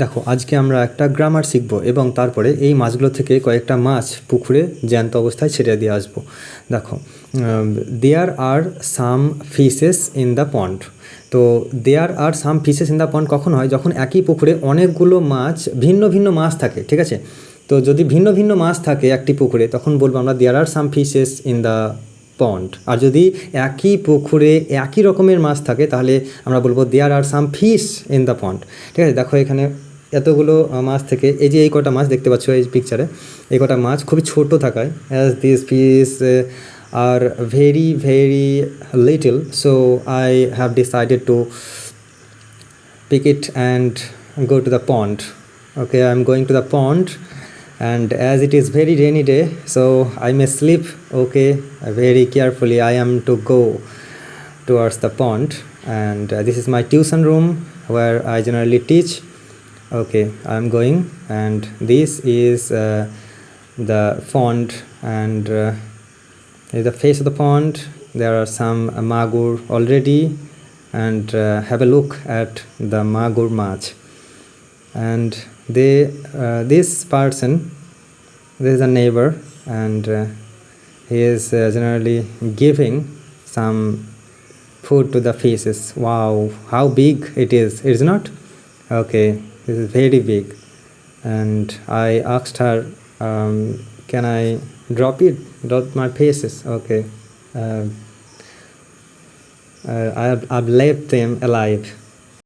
দেখো, আজকে আমরা একটা গ্রামার শিখব এবং তারপরে এই মাছগুলো থেকে কয়েকটা মাছ পুকুরে জ্যান্ত অবস্থায় ছেড়ে দিয়ে আসব। দেখো there are some fishes in the pond তো there are some fishes in the pond কখন হয়? যখন একই পুকুরে অনেকগুলো মাছ, ভিন্ন ভিন্ন মাছ থাকে, ঠিক আছে? তো যদি ভিন্ন ভিন্ন মাছ থাকে একটি পুকুরে, তখন বলব আমরা there are some fishes in the pond আর যদি একই পুকুরে একই রকমের মাছ থাকে, তাহলে আমরা বলব there are some fish in the pond ঠিক আছে? দেখো এখানে এতগুলো মাছ থেকে, এই যে এই কটা মাছ দেখতে পাচ্ছ এই পিকচারে এই কটা মাছ খুবই ছোট থাকায় as this piece are very very little so I have decided to pick it and go to the pond okay I am going to the pond and as it is very rainy day so I may slip okay very carefully I am to go towards the pond and this is my tuition room where I generally teach okay i'm going and this is uh, the pond and uh, the face of the pond there are some magur already and uh, have a look at the magur mach and they uh, this person this is a neighbor and uh, he is uh, generally giving some food to the fishes wow how big it is. Is not? Okay this is very big. And i asked her um, can i drop it? Drop my fishes okay. Uh, uh, I've, I've left them alive